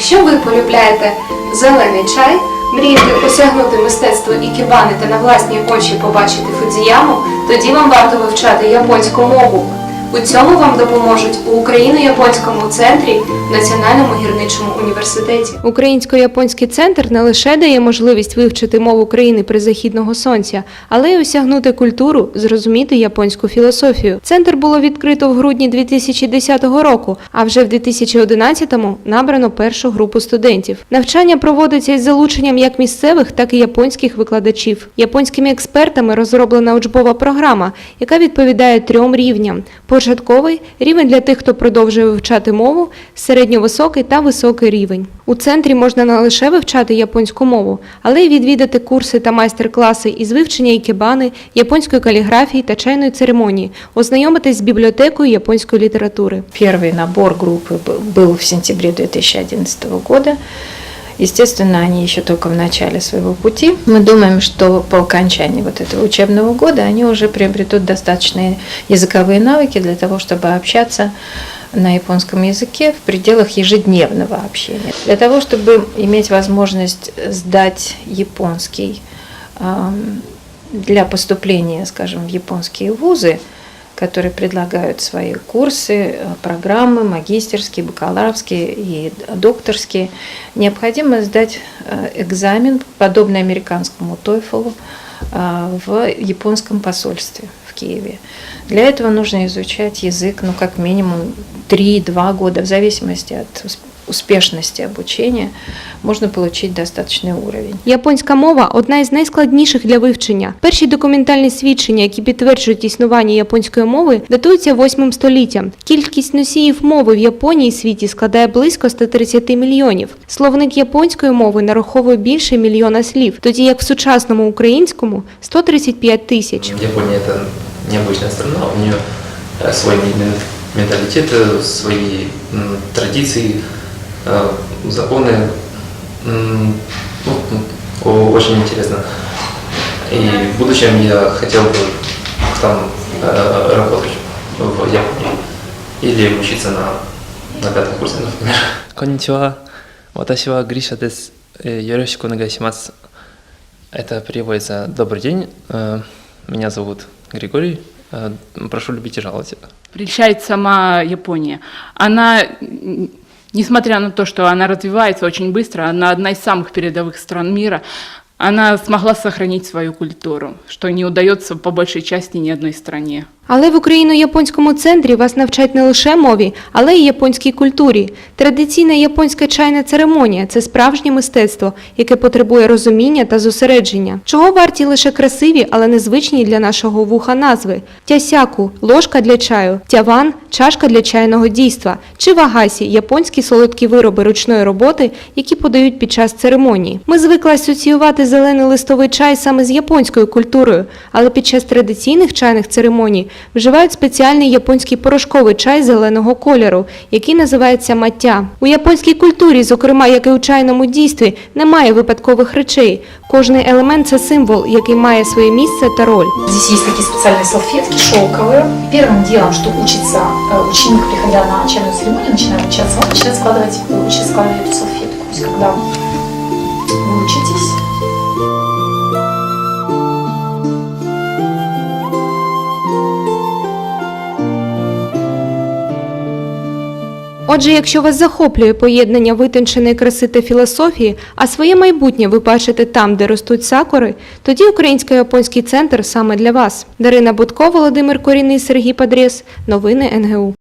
Якщо ви полюбляєте зелений чай, мрієте осягнути мистецтво ікебани та на власні очі побачити фудзіяму, тоді вам варто вивчати японську мову. У цьому вам допоможуть у Україно-японському центрі в Національному гірничому університеті. Українсько-японський центр не лише дає можливість вивчити мову країни призахідного сонця, але й осягнути культуру, зрозуміти японську філософію. Центр було відкрито в грудні 2010 року, а вже в 2011-му набрано першу групу студентів. Навчання проводиться із залученням як місцевих, так і японських викладачів. Японськими експертами розроблена учбова програма, яка відповідає трьом рівням: початковий рівень для тих, хто продовжує вивчати мову, середньовисокий та високий рівень. У центрі можна не лише вивчати японську мову, але й відвідати курси та майстер-класи із вивчення ікебани, японської каліграфії та чайної церемонії, ознайомитись з бібліотекою японської літератури. Первый набор группы б- был в сентябре 2011 года. Естественно, они еще только в начале своего пути. Мы думаем, что по окончании вот этого учебного года они уже приобретут достаточные языковые навыки для того, чтобы общаться на японском языке в пределах ежедневного общения. Для того, чтобы иметь возможность сдать японский ам, для поступления, скажем, в японские вузы, которые предлагают свои курсы, э, программы, магистерские, бакалаврские и докторские, необходимо сдать э, экзамен, подобный американскому TOEFL, э, в японском посольстве в Киеве. Для этого нужно изучать язык, ну, как минимум 3-2 года, в зависимости от успешности обучения, можно получить достаточный уровень. Японська мова одна із найскладніших для вивчення. Перші документальні свідчення, які підтверджують існування японської мови, датуються 8 століттям. Кількість носіїв мови в Японії і світі складає близько 130 мільйонів. Словник японської мови нараховує більше мільйона слів, тоді як в сучасному українському 135 тисяч. Япония это необычная страна, у нее э, свой мен- менталитет, э, свои м, традиции, э, законы. М, ну, м, о- очень интересно. И в будущем я хотел бы там э, работать в Японии или учиться на, на пятом курсе, например. こんにちは。私はグリシャです。えーよろしくお願いします。Это переводится «Добрый день». Э, Меня зовут Григорий. Э, Прошу любить и жаловать. прельщает сама Япония. Она, м, несмотря на то, что она развивается очень быстро, она одна из самых передовых стран мира, она смогла сохранить свою культуру, что не удается по большей части ни одной стране. Але в Україно-японському центрі вас навчать не лише мові, але й японській культурі. Традиційна японська чайна церемонія це справжнє мистецтво, яке потребує розуміння та зосередження. Чого варті лише красиві, але незвичні для нашого вуха назви: тясяку ложка для чаю, тяван чашка для чайного дійства, чи вагасі японські солодкі вироби ручної роботи, які подають під час церемонії. Ми звикли асоціювати зелений листовий чай саме з японською культурою, але під час традиційних чайних церемоній вживають спеціальний японський порошковий чай зеленого кольору, який називається маття. У японській культурі, зокрема як і у чайному дійстві, немає випадкових речей. Кожний елемент це символ, який має своє місце та роль. Здесь есть такие специальные салфетки шелковые. Первым делом, что учится э, ученик, приходя на чайную церемонию, начинает учиться, он начинает складывать, учит складывать эту салфетку. Отже, якщо вас захоплює поєднання витонченої краси та філософії, а своє майбутнє ви бачите там, де ростуть сакури, тоді Українсько-японський центр саме для вас. Дарина Будко, Володимир Коріний, Сергій Падрєс. Новини НГУ.